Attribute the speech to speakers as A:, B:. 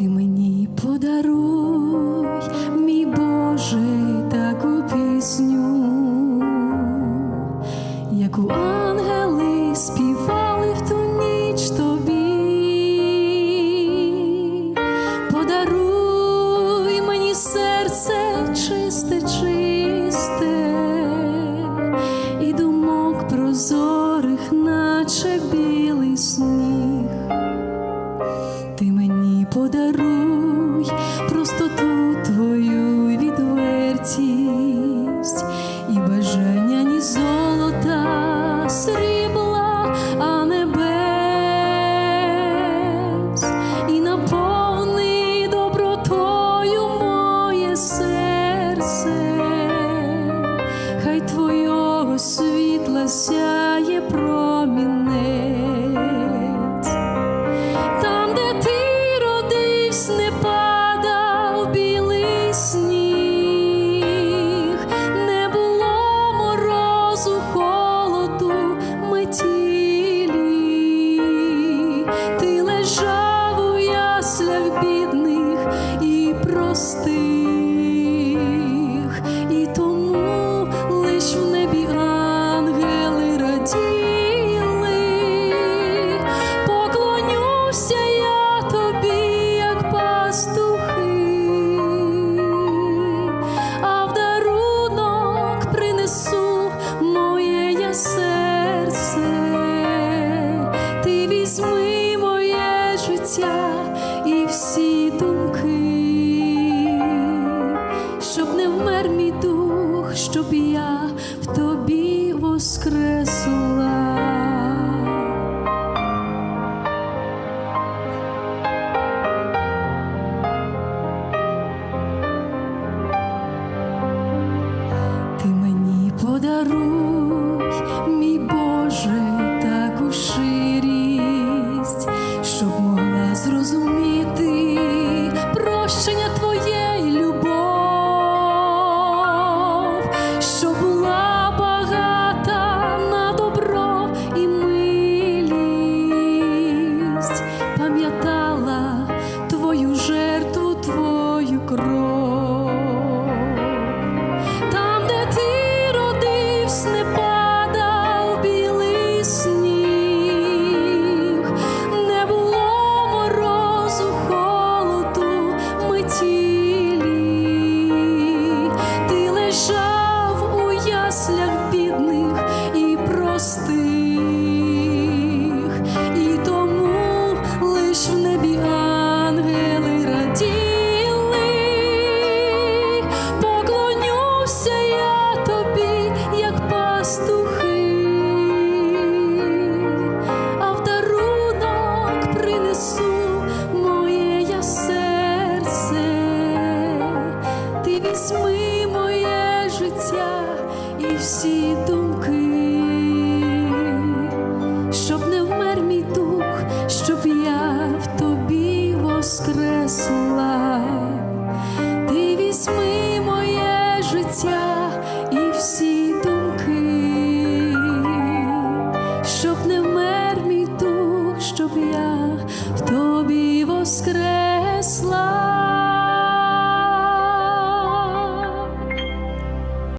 A: Ти мені подаруй, серце, хай твоє світла сяє промінець. কষ্ট পিয়া пастухи, а в принесу моє серце, ти візьми моє життя і всі думки. escreve.